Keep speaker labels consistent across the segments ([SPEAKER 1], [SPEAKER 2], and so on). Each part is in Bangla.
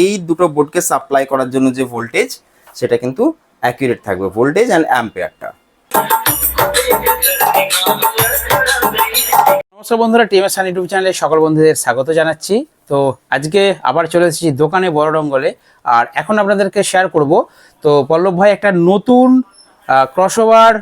[SPEAKER 1] এই দুটো বোর্ডকে সাপ্লাই করার জন্য যে ভোল্টেজ সেটা কিন্তু অ্যাকুরেট থাকবে। ভোল্টেজ অ্যান্ড অ্যাম্পেয়ারটা
[SPEAKER 2] নমস্কার বন্ধুরা টিএমএস সান ইউটিউব চ্যানেলে সকল বন্ধুদের স্বাগত জানাচ্ছি। তো আজকে আবার চলে এসেছি দোকানে বড় রঙ্গলে। আর এখন আপনাদেরকে শেয়ার করব, তো পল্লব ভাই, একটা নতুন ক্রসওভার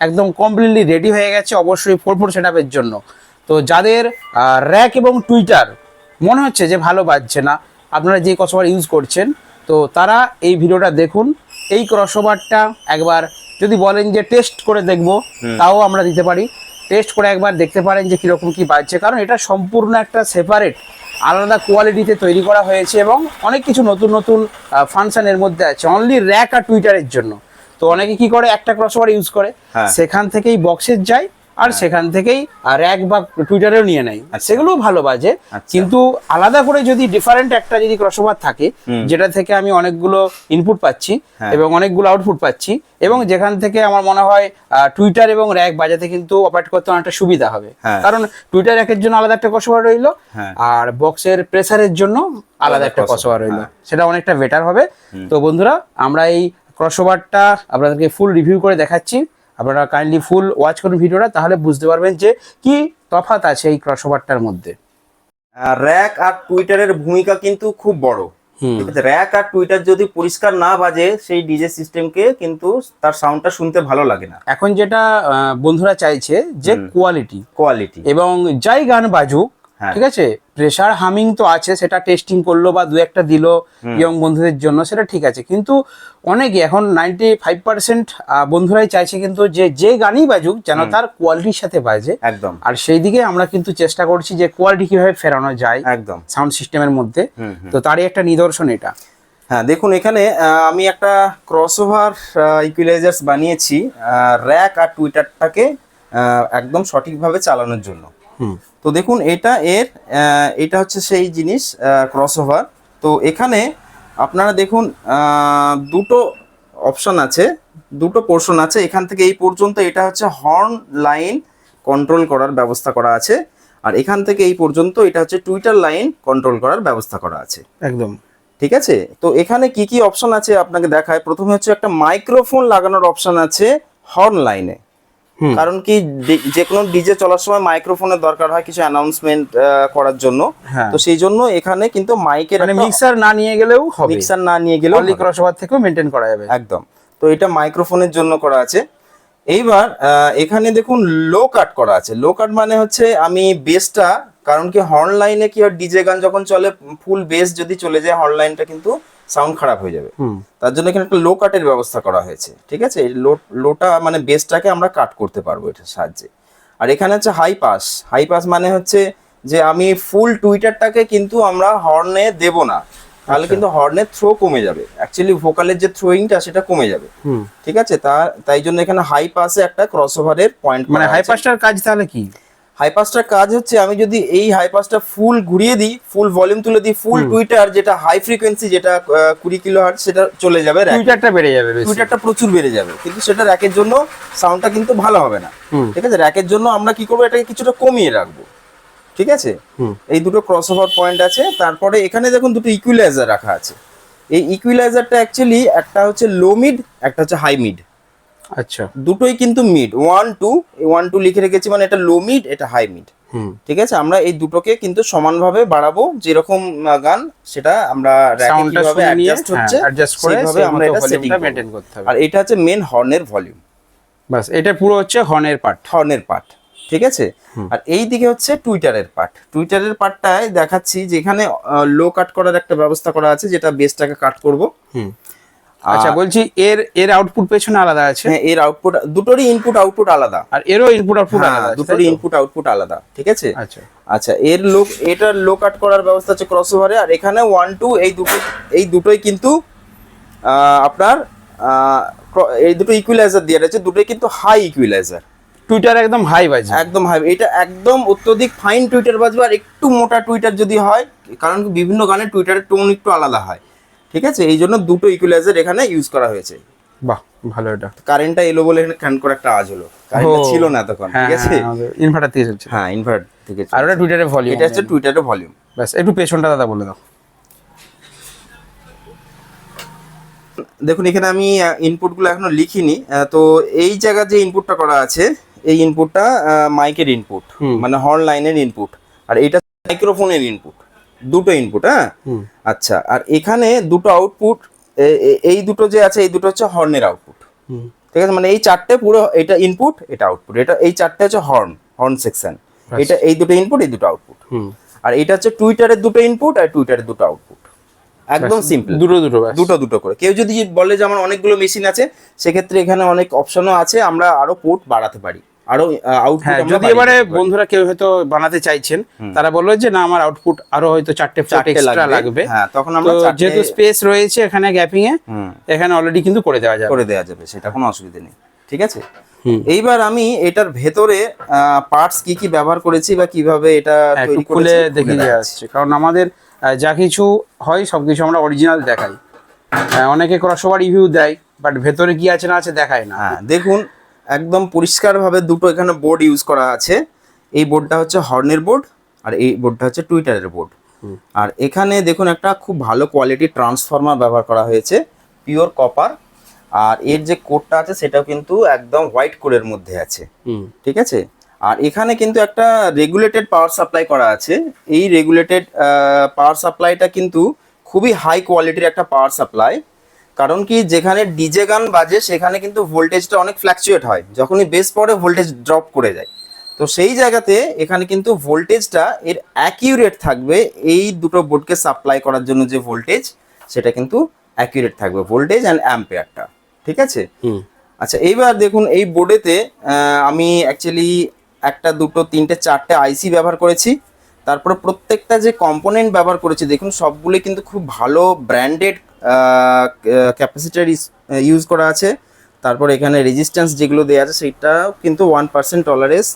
[SPEAKER 2] একদম কমপ্লিটলি রেডি হয়ে গেছে, অবশ্যই ফোর ফোর সেট জন্য। তো যাদের র্যাক এবং টুইটার মনে হচ্ছে যে ভালো বাজছে না আপনারা যে ক্রসওভার ইউজ করছেন তো তারা এই ভিডিওটা দেখুন। এই ক্রসওভারটা একবার যদি বলেন যে টেস্ট করে দেখব তাও আমরা দিতে পারি। টেস্ট করে একবার দেখতে পারেন যে কীরকম কী বাজছে কারণ এটা সম্পূর্ণ একটা সেপারেট আলাদা কোয়ালিটিতে তৈরি করা হয়েছে এবং অনেক কিছু নতুন নতুন ফাংশন এর মধ্যে আছে। অনলি র্যাক আর টুইটারের জন্য। তো অনেকে কি করে একটা ক্রসওভার ইউজ করে।
[SPEAKER 1] হ্যাঁ।
[SPEAKER 2] সেখান থেকেই বক্সের যায়। আর সেখান থেকেই র্যাক বা টুইটারেও নিয়ে নেয় সেগুলোও ভালো বাজে
[SPEAKER 1] আচ্ছা।
[SPEAKER 2] কিন্তু আলাদা করে যদি ডিফারেন্ট একটা যদি ক্রসওভার থাকে যেটা থেকে আমি অনেকগুলো ইনপুট পাচ্ছি
[SPEAKER 1] হ্যাঁ।
[SPEAKER 2] এবং অনেকগুলো আউটপুট পাচ্ছি এবং যেখান থেকে আমার মনে হয় টুইটার এবং র্যাক বাজাতে কিন্তু অপারেট করতে অনেকটা সুবিধা হবে
[SPEAKER 1] হ্যাঁ।
[SPEAKER 2] কারণ টুইটার র্যাকের জন্য আলাদা একটা ক্রসওভার রইল
[SPEAKER 1] হ্যাঁ।
[SPEAKER 2] আর বক্সের প্রেসারের জন্য আলাদা একটা ক্রসওভার রইল
[SPEAKER 1] হ্যাঁ।
[SPEAKER 2] সেটা অনেকটা বেটার হবে তো বন্ধুরা আমরা এই ক্রসওভারটা আপনাদেরকে ফুল রিভিউ করে দেখাচ্ছি আপনারা কাইন্ডলি ফুল ওয়াচ করুন ভিডিওটা তাহলে বুঝতে পারবেন যে কি তফাৎ আছে এই ক্রসওভারটার মধ্যে।
[SPEAKER 1] র্যাক আর টুইটারের ভূমিকা কিন্তু খুব বড়।
[SPEAKER 2] হুম।
[SPEAKER 1] র্যাক আর টুইটার যদি পরিষ্কার না বাজে সেই ডিজে সিস্টেমকে কিন্তু তার সাউন্ডটা শুনতে ভালো লাগে না।
[SPEAKER 2] এখন যেটা বন্ধুরা চাইছে যে কোয়ালিটি
[SPEAKER 1] কোয়ালিটি
[SPEAKER 2] এবং যাই গান বাজুক। ঠিক আছে? প্রেশার হামিং তো আছে সেটা টেস্টিং করল বা দু একটা দিল ইয়ং বন্ধুদের জন্য সেটা ঠিক আছে। কিন্তু অনেকে এখন নাইনটি ফাইভ পার্সেন্ট বন্ধুরাই চাইছে কিন্তু যে যে গানই বাজুক যেন তার কোয়ালিটির সাথে বাজে।
[SPEAKER 1] একদম।
[SPEAKER 2] আর সেই দিকে আমরা কিন্তু চেষ্টা করছি যে কোয়ালিটি কীভাবে ফেরানো যায়
[SPEAKER 1] একদম।
[SPEAKER 2] সাউন্ড সিস্টেমের মধ্যে। তো তারই একটা নিদর্শন এটা।
[SPEAKER 1] হ্যাঁ দেখুন এখানে আমি একটা ক্রসওভার ইকুইলাইজার্স বানিয়েছি র্যাক আর টুইটারটাকে একদম সঠিকভাবে চালানোর জন্য। তো দেখুন এটা এর এটা হচ্ছে সেই জিনিস ক্রসওভার তো এখানে আপনারা দেখুন দুটো অপশন আছে দুটো পোর্শন আছে। এখান থেকে এই পর্যন্ত এটা হচ্ছে হর্ন লাইন কন্ট্রোল করার ব্যবস্থা করা আছে। আর এখান থেকে এই পর্যন্ত এটা হচ্ছে টুইটার লাইন কন্ট্রোল করার ব্যবস্থা করা আছে।
[SPEAKER 2] একদম।
[SPEAKER 1] ঠিক আছে? তো এখানে কি কি অপশন আছে আপনাকে দেখায়? প্রথমে হচ্ছে একটা মাইক্রোফোন লাগানোর অপশন আছে হর্ন লাইনে। কারণ কি যে কোনো ডিজে চলার সময় মাইক্রোফোনের দরকার হয় কিছু অ্যানাউন্সমেন্ট করার জন্য।
[SPEAKER 2] হ্যাঁ।
[SPEAKER 1] তো সেই জন্য এখানে কিন্তু মাইকের
[SPEAKER 2] মানে মিক্সার না নিয়ে গেলেও হবে।
[SPEAKER 1] মিক্সার না নিয়ে গেলেও হবে।
[SPEAKER 2] ক্রসওভার থেকেও মেনটেন করা যাবে।
[SPEAKER 1] একদম। তো এটা মাইক্রোফোনের জন্য করা আছে। এইবার এখানে দেখুন লো কাট করা আছে। লো কাট মানে হচ্ছে আমি বেসটা কারণ কি হর্ন লাইনে কি হয় ডিজে গান যখন চলে ফুল বেস যদি চলে যায় হর্ন লাইনটা কিন্তু সাউন্ড খারাপ হয়ে যাবে।
[SPEAKER 2] হুম।
[SPEAKER 1] তার জন্য এখানে একটা লো কাটের ব্যবস্থা করা হয়েছে ঠিক আছে? এই লো লোটা মানে বেসটাকে আমরা কাট করতে পারব এটার সাহায্যে। আর এখানে হচ্ছে হাই পাস হাই পাস মানে হচ্ছে যে আমি ফুল টুইটারটাকে কিন্তু আমরা হর্নে দেব না। তাহলে
[SPEAKER 2] আচ্ছা।
[SPEAKER 1] কিন্তু হর্নের থ্রো কমে যাবে। অ্যাকচুয়ালি ভোকালের যে থ্রোয়িংটা সেটা কমে যাবে।
[SPEAKER 2] হুম।
[SPEAKER 1] ঠিক আছে? তা তাই জন্য এখানে হাই পাসে একটা ক্রসওভারের পয়েন্ট
[SPEAKER 2] মানে হাইপাসটার কাজ তাহলে কি?
[SPEAKER 1] হাই পাসটার কাজ হচ্ছে আমি যদি এই হাইপাসটা ফুল ঘুরিয়ে দিই ফুল ভলিউম তুলে দিই ফুল টুইটার যেটা হাই ফ্রিকোয়েন্সি যেটা কুড়ি কিলো হার্ট সেটা চলে যাবে।
[SPEAKER 2] টুইটারটা বেড়ে যাবে
[SPEAKER 1] টুইটারটা প্রচুর বেড়ে যাবে কিন্তু সেটা র্যাকের জন্য সাউন্ডটা কিন্তু ভালো হবে না। ঠিক আছে? র্যাকের জন্য আমরা কি করব? এটাকে কিছুটা কমিয়ে রাখব। ঠিক আছে? এই দুটো ক্রসওভার পয়েন্ট আছে। তারপরে এখানে দেখুন দুটো ইকুইলাইজার রাখা আছে। এই ইকুইলাইজারটা অ্যাকচুয়ালি একটা হচ্ছে লো মিড একটা হচ্ছে হাই মিড
[SPEAKER 2] আচ্ছা।
[SPEAKER 1] দুটোই কিন্তু mid one two one two লিখে রেখেছি মানে এটা লো মিড এটা হাই মিড ঠিক আছে? আমরা এই দুটোকে কিন্তু সমানভাবে বাড়াবো যেরকম গান সেটা আমরা কীভাবে অ্যাডজাস্ট হচ্ছে
[SPEAKER 2] অ্যাডজাস্ট করে
[SPEAKER 1] আমরা এটা সেটিং
[SPEAKER 2] মেনটেন করতে হবে।
[SPEAKER 1] আর এটা হচ্ছে মেন হর্নের ভলিউম
[SPEAKER 2] বাস এটা পুরো হচ্ছে হর্নের পার্ট
[SPEAKER 1] হর্নের পার্ট ঠিক আছে? আর এই দিকে হচ্ছে টুইটারের পার্ট টুইটারের পার্টটায় দেখাচ্ছি যেখানে লো কাট করার একটা ব্যবস্থা করা আছে যেটা বেসটাকে কাট করব।
[SPEAKER 2] হুম। আচ্ছা বলছি এর এর আউটপুট পেছনে আলাদা আছে?
[SPEAKER 1] হ্যাঁ এর আউটপুট দুটোরই ইনপুট আউটপুট আলাদা।
[SPEAKER 2] আর এরও ইনপুট আউটপুট
[SPEAKER 1] হ্যাঁ,
[SPEAKER 2] আলাদা
[SPEAKER 1] দুটোরই ইনপুট আউটপুট আলাদা ঠিক আছে?
[SPEAKER 2] আচ্ছা।
[SPEAKER 1] আচ্ছা এর লো এটার লো কাট করার ব্যবস্থা হচ্ছে ক্রসওভারে আর এখানে ওয়ান টু এই দুটো এই দুটোই কিন্তু আপনার এই দুটো ইকুইলাইজার দিয়ে রয়েছে দুটোই কিন্তু হাই ইকুইলাইজার
[SPEAKER 2] টুইটার একদম হাই বাজে
[SPEAKER 1] একদম হাই এটা একদম অত্যধিক ফাইন টুইটার বাজবে আর একটু মোটা টুইটার যদি হয় কারণ বিভিন্ন গানে টুইটারের টোন একটু আলাদা হয়। ঠিক আছে? এই জন্য দুটো ইকুইলাইজার এখানে ইউজ করা হয়েছে।
[SPEAKER 2] বাহ ভালো এটা।
[SPEAKER 1] কারেন্টটা এলো বলে এখানে কান করে একটা আওয়াজ হলো। কারেন্টটা ছিল না তখন
[SPEAKER 2] হ্যাঁ
[SPEAKER 1] ঠিক আছে
[SPEAKER 2] ইনভার্টার থেকে চলছে।
[SPEAKER 1] হ্যাঁ ইনভার্ট থেকে
[SPEAKER 2] আর ওটা টুইটারে ভলিউম
[SPEAKER 1] এটা হচ্ছে টুইটারের ভলিউম
[SPEAKER 2] ব্যাস একটু পেছনটা দাদা বলে দাও।
[SPEAKER 1] দেখুন এখানে আমি ইনপুটগুলো এখনও লিখিনি। তো এই জায়গার যে ইনপুটটা করা আছে এই ইনপুটটা মাইকের ইনপুট মানে হর্ন লাইনের ইনপুট আর এটা মাইক্রোফোনের ইনপুট দুটো ইনপুট হ্যাঁ? আচ্ছা আর এখানে দুটো আউটপুট এই দুটো যে আছে এই দুটো হচ্ছে হর্নের আউটপুট ঠিক আছে? মানে এই চারটে পুরো এটা ইনপুট এটা আউটপুট এটা এই চারটে হচ্ছে হর্ন হর্ন সেকশন এটা এই দুটো ইনপুট এই দুটো আউটপুট আর এটা হচ্ছে টুইটারের দুটো ইনপুট আর টুইটারের দুটো আউটপুট একদম সিম্পল
[SPEAKER 2] দুটো দুটো
[SPEAKER 1] দুটো দুটো করে। কেউ যদি বলে যে আমার অনেকগুলো মেশিন আছে সেক্ষেত্রে এখানে অনেক অপশনও আছে আমরা আরও পোর্ট বাড়াতে পারি। আরও আউটপুট
[SPEAKER 2] হ্যাঁ যদি এবারে বন্ধুরা কেউ হয়তো বানাতে চাইছেন তারা বলল যে না আমার আউটপুট আরও হয়তো চারটে
[SPEAKER 1] চারটে
[SPEAKER 2] এক্সট্রা
[SPEAKER 1] লাগবে। হ্যাঁ তখন আমরা
[SPEAKER 2] যেহেতু স্পেস রয়েছে এখানে গ্যাপিং এ এখানে অলরেডি কিন্তু করে দেওয়া যাবে।
[SPEAKER 1] করে দেওয়া যাবে সেটা কোনো অসুবিধা নেই। ঠিক আছে? এইবার আমি এটার ভেতরে পার্টস কি কি ব্যবহার করেছি বা কীভাবে এটা
[SPEAKER 2] হ্যাঁ,
[SPEAKER 1] তৈরি
[SPEAKER 2] খুলে
[SPEAKER 1] করেছি
[SPEAKER 2] দেখে আসছে কারণ আমাদের যা কিছু হয় সবকিছু আমরা অরিজিনাল দেখাই। অনেকে ক্রসওভার রিভিউ দেয় বাট ভেতরে কি আছে না আছে দেখায় না।
[SPEAKER 1] দেখুন একদম পরিষ্কারভাবে দুটো এখানে বোর্ড ইউজ করা আছে। এই বোর্ডটা হচ্ছে হর্নের বোর্ড আর এই বোর্ডটা হচ্ছে টুইটারের বোর্ড আর এখানে দেখুন একটা খুব ভালো কোয়ালিটির ট্রান্সফরমার ব্যবহার করা হয়েছে পিওর কপার আর এর যে কোডটা আছে সেটাও কিন্তু একদম হোয়াইট কোডের মধ্যে আছে। ঠিক আছে? আর এখানে কিন্তু একটা রেগুলেটেড পাওয়ার সাপ্লাই করা আছে। এই রেগুলেটেড পাওয়ার সাপ্লাইটা কিন্তু খুবই হাই কোয়ালিটির একটা পাওয়ার সাপ্লাই কারণ কি যেখানে ডিজে গান বাজে সেখানে কিন্তু ভোল্টেজটা অনেক ফ্ল্যাকচুয়েট হয়। যখনই বেস পরে ভোল্টেজ ড্রপ করে যায়। তো সেই জায়গাতে এখানে কিন্তু ভোল্টেজটা এর অ্যাকিউরেট থাকবে। এই দুটো বোর্ডকে সাপ্লাই করার জন্য যে ভোল্টেজ সেটা কিন্তু অ্যাকিউরেট থাকবে। ভোল্টেজ অ্যান্ড অ্যাম্পেয়ারটা ঠিক আছে? আচ্ছা এইবার দেখুন এই বোর্ডেতে আমি অ্যাকচুয়ালি একটা দুটো তিনটে চারটে আইসি ব্যবহার করেছি। তারপরে প্রত্যেকটা যে কম্পোনেন্ট ব্যবহার করেছি দেখুন সবগুলি কিন্তু খুব ভালো ব্র্যান্ডেড ক্যাপাসিটার ইউজ করা আছে। তারপর এখানে রেজিস্ট্যান্স যেগুলো দেওয়া আছে সেটাও কিন্তু one percent tolerance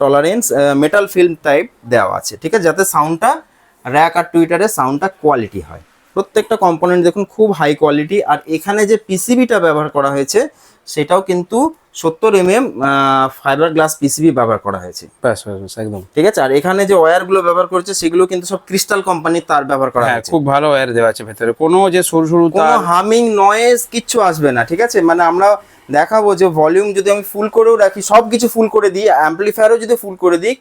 [SPEAKER 1] tolerance metal film type দেওয়া আছে, ঠিক আছে? যাতে সাউন্ডটা র্যাক আর টুইটারের সাউন্ডটা কোয়ালিটি হয়। প্রত্যেকটা কম্পোনেন্ট দেখুন, খুব হাই কোয়ালিটি আর এখানে যে পিসিবিটা ব্যবহার করা হয়েছে সেটাও কিন্তু সত্তর M M fibre glass PCB ব্যবহার করা হয়েছে।
[SPEAKER 2] একদম।
[SPEAKER 1] ঠিক আছে? আর এখানে যে ওয়্যারগুলো ব্যবহার করেছে সেগুলো কিন্তু সব ক্রিস্টাল কোম্পানির তার ব্যবহার করা
[SPEAKER 2] হ্যাঁ
[SPEAKER 1] হয়েছে।
[SPEAKER 2] খুব ভালো ওয়্যার দেওয়া আছে ভেতরে। কোনো যে সরু সরু
[SPEAKER 1] কোনো হামিং নয়েজ কিচ্ছু আসবে না ঠিক আছে? মানে আমরা দেখাবো যে ভলিউম যদি আমি ফুল করেও রাখি সব কিছু ফুল করে দিই অ্যাম্পলিফায়ারও যদি ফুল করে দিই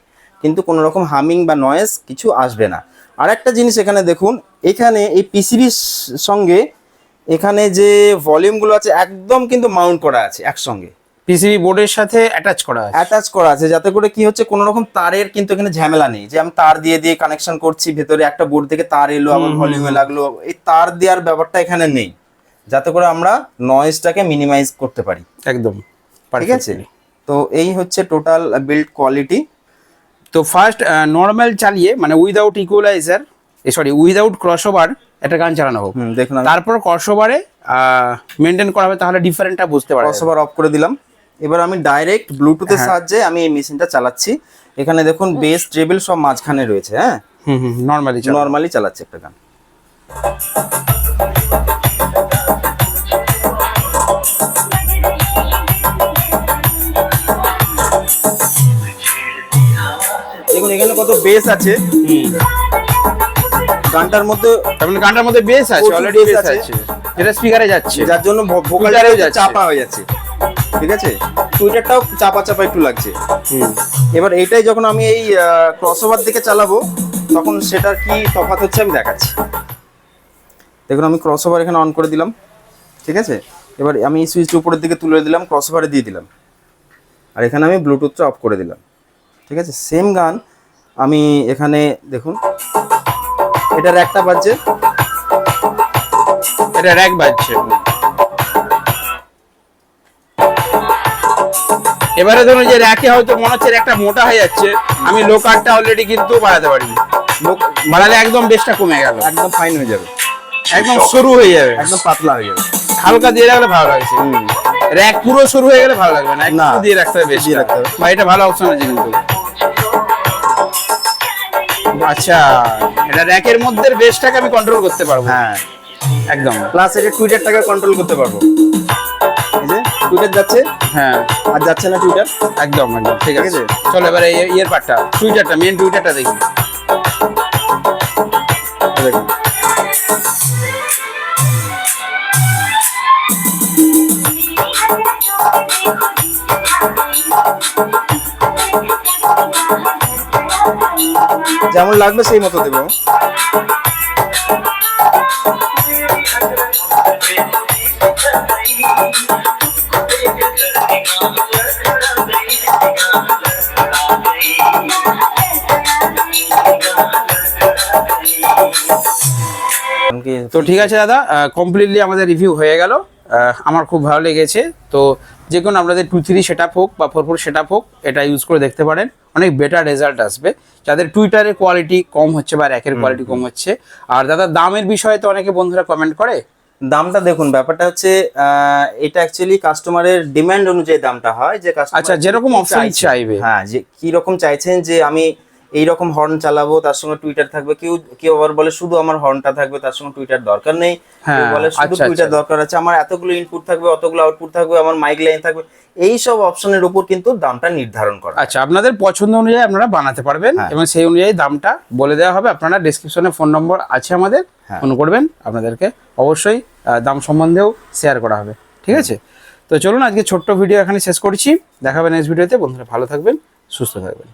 [SPEAKER 1] কিন্তু কোনো রকম হামিং বা নয়েজ কিছু আসবে না। আর একটা জিনিস এখানে দেখুন এখানে এই পিসিবির সঙ্গে এখানে যে ভলিউমগুলো আছে একদম কিন্তু মাউন্ট করা আছে একসঙ্গে।
[SPEAKER 2] পিসিবি বোর্ডের সাথে অ্যাটাচ করা আছে।
[SPEAKER 1] অ্যাটাচ করা আছে যাতে করে কি হচ্ছে কোনো রকম তারের কিন্তু এখানে ঝামেলা নেই। যে আমি তার দিয়ে দিয়ে কানেকশন করছি ভেতরে একটা বোর্ড থেকে তার এলো আবার ভলিউমে লাগল এই তার দেওয়ার ব্যাপারটা এখানে নেই। যাতে করে আমরা নয়েজটাকে মিনিমাইজ করতে পারি।
[SPEAKER 2] একদম
[SPEAKER 1] ঠিক আছে? তো এই হচ্ছে টোটাল বিল্ড কোয়ালিটি
[SPEAKER 2] তো ফার্স্ট নর্মাল চালিয়ে মানে without equaliser sorry without crossover একটা গান চালানো হোক।
[SPEAKER 1] দেখুন
[SPEAKER 2] তারপর ক্রসওভারে মেনটেন করা হবে তাহলে ডিফারেন্টটা বুঝতে পারবে
[SPEAKER 1] ক্রসওভার অফ করে দিলাম। এবার আমি ডাইরেক্ট ব্লুটুথের সাহায্যে আমি এই মেশিনটা চালাচ্ছি। এখানে দেখুন বেস ট্রেবল সব মাঝখানে রয়েছে হ্যাঁ?
[SPEAKER 2] হুম হুম নর্মালি
[SPEAKER 1] নর্মালি চালাচ্ছে একটা গান। দেখুন এখানে কত বেস আছে। গানটার মধ্যে
[SPEAKER 2] মানে গানটার মধ্যে বেস আছে অলরেডি বেস
[SPEAKER 1] আছে।
[SPEAKER 2] যেটা স্পিকারে যাচ্ছে।
[SPEAKER 1] যার জন্য ভোকালটাও চাপা হয়ে যাচ্ছে। ঠিক আছে? টুইটারটাও চাপা চাপা একটু লাগছে। এবার এইটাই যখন আমি এই ক্রসওভার দিকে চালাবো তখন সেটার কি তফাৎ হচ্ছে আমি দেখাচ্ছি। দেখুন আমি ক্রসওভার এখানে অন করে দিলাম। ঠিক আছে? এবার আমি সুইচটা উপরের দিকে তুলে দিলাম ক্রসওভারে দিয়ে দিলাম। আর এখানে আমি ব্লুটুথটা অফ করে দিলাম। ঠিক আছে? সেম গান আমি এখানে দেখুন এটার একটা বাজছে।
[SPEAKER 2] এটা র্যাক বাজছে। এবারে ধরুন যে র্যাকে হয়তো মনে হচ্ছে একটা মোটা হয়ে যাচ্ছে। আমি লো কাটটা অলরেডি কিন্তু বাড়াতে পারি বাড়ালে একদম বেশটা কমে গেল।
[SPEAKER 1] একদম ফাইন হয়ে যাবে।
[SPEAKER 2] একদম সরু হয়ে যাবে।
[SPEAKER 1] একদম পাতলা হয়ে যাবে।
[SPEAKER 2] হালকা দিয়ে রাখলে ভালো লাগছে। র্যাক পুরো সরু হয়ে গেলে ভালো লাগবে না।
[SPEAKER 1] না।
[SPEAKER 2] একটু দিয়ে রাখতে হবে বেশি
[SPEAKER 1] রাখতে হবে।
[SPEAKER 2] বা এটা ভালো অপশন আছে কিন্তু। আচ্ছা এটা র্যাকের মধ্যে বেসটাকে আমি কন্ট্রোল করতে পারব।
[SPEAKER 1] হ্যাঁ।
[SPEAKER 2] একদম।
[SPEAKER 1] প্লাস এটা টুইটারটাকে কন্ট্রোল করতে পারব। টুইটার যাচ্ছে?
[SPEAKER 2] হ্যাঁ।
[SPEAKER 1] আর যাচ্ছে না টুইটার
[SPEAKER 2] একদম একদম। ঠিক আছে। চলো এবারে ইয়ের পার্টটা। টুইটারটা মেন টুইটারটা দেখি।
[SPEAKER 1] দেখুন যেমন লাগবে সেই মতো দেবো।
[SPEAKER 2] তো ঠিক আছে দাদা কমপ্লিটলি আমাদের রিভিউ হয়ে গেল। আমার খুব ভালো লেগেছে। তো যে কোনো আপনাদের টু থ্রি সেট হোক বা ফোর ফোর সেট হোক এটা ইউজ করে দেখতে পারেন। অনেক বেটার রেজাল্ট আসবে। যাদের টুইটারের কোয়ালিটি কম হচ্ছে বা র্যাকের কোয়ালিটি কম হচ্ছে আর দাদা দামের বিষয়ে তো অনেকে বন্ধুরা কমেন্ট করে?
[SPEAKER 1] দামটা দেখুন ব্যাপারটা হচ্ছে এটা অ্যাকচুয়ালি কাস্টমারের ডিমান্ড অনুযায়ী দামটা হয় যে
[SPEAKER 2] আচ্ছা, যেরকম option চাইবে।
[SPEAKER 1] হ্যাঁ যে কি রকম চাইছেন যে আমি এই রকম হর্ন চালাবো তার সঙ্গে টুইটার থাকবে। কেউ কেউ আবার বলে শুধু আমার হর্নটা থাকবে তার সঙ্গে টুইটার দরকার নেই। কেউ
[SPEAKER 2] হ্যাঁ,
[SPEAKER 1] বলে শুধু
[SPEAKER 2] আচ্ছা,
[SPEAKER 1] টুইটার
[SPEAKER 2] আচ্ছা।
[SPEAKER 1] দরকার আছে আমার এতগুলো ইনপুট থাকবে অতগুলো আউটপুট থাকবে আমার মাইক লাইন থাকবে। এই সব অপশনের উপর কিন্তু দামটা নির্ধারণ করা।
[SPEAKER 2] আচ্ছা আপনাদের পছন্দ অনুযায়ী আপনারা বানাতে পারবেন
[SPEAKER 1] হ্যাঁ।
[SPEAKER 2] এবং সেই অনুযায়ী দামটা বলে দেওয়া হবে। আপনারা ডিসক্রিপশনে ফোন নম্বর আছে আমাদের
[SPEAKER 1] হ্যাঁ।
[SPEAKER 2] ফোন করবেন আপনাদেরকে অবশ্যই দাম সম্বন্ধেও শেয়ার করা হবে। ঠিক আছে? তো চলুন আজকে ছোট্ট ভিডিও এখানে শেষ করছি। দেখাবেন নেক্সট ভিডিওতে বন্ধুরা ভালো থাকবেন সুস্থ থাকবেন।